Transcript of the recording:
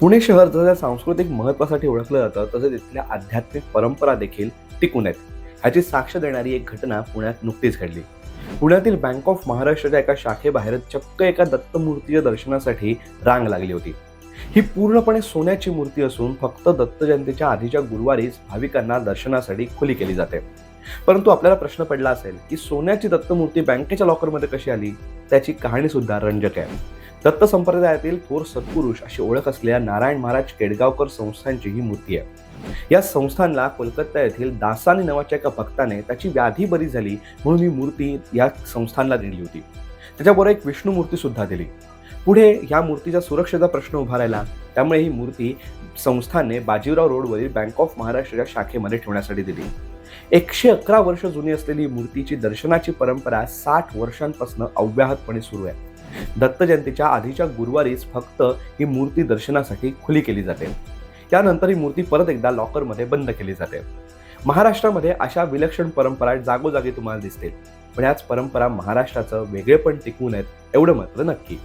पुणे शहर जसं सांस्कृतिक महत्वासाठी ओळखलं जातं तसेच तिथल्या आध्यात्मिक परंपरा देखील टिकून आहेत. ह्याची साक्ष देणारी एक घटना पुण्यात नुकतीच घडली. पुण्यातील बँक ऑफ महाराष्ट्राच्या एका शाखेबाहेर चक्क एका दत्तमूर्तीच्या दर्शनासाठी रांग लागली होती. ही पूर्णपणे सोन्याची मूर्ती असून फक्त दत्त जयंतीच्या आधीच्या गुरुवारीच भाविकांना दर्शनासाठी खुली केली जाते. परंतु आपल्याला प्रश्न पडला असेल की सोन्याची दत्तमूर्ती बँकेच्या लॉकरमध्ये कशी आली? त्याची कहाणी सुद्धा रंजक आहे. दत्त संप्रदायातील थोर सत्पुरुष अशी ओळख असलेल्या नारायण महाराज केडगावकर संस्थांची ही मूर्ती आहे. या संस्थानला कोलकाता येथील दासानी नावाच्या एका भक्ताने त्याची व्याधी बरी झाली म्हणून ही मूर्ती या संस्थानला दिली होती. त्याच्याबरोबर एक विष्णू मूर्ती सुद्धा दिली. पुढे या मूर्तीच्या सुरक्षेचा प्रश्न उभा राहिला. त्यामुळे ही मूर्ती संस्थानने बाजीराव रोडवरील बँक ऑफ महाराष्ट्राच्या शाखेमध्ये ठेवण्यासाठी दिली. एकशे अकरा वर्ष जुनी असलेली मूर्तीची दर्शनाची परंपरा साठ वर्षांपासून अव्याहतपणे सुरू आहे. दत्त जयंतीच्या आधीच्या गुरुवारीच फक्त ही मूर्ती दर्शनासाठी खुली केली जाते. त्यानंतर ही मूर्ती परत एकदा लॉकरमध्ये बंद केली जाते. महाराष्ट्रामध्ये अशा विलक्षण परंपरा जागोजागी तुम्हाला दिसतील. पण याच परंपरा महाराष्ट्राचं वेगळेपण टिकवून आहेत एवढं मात्र नक्की.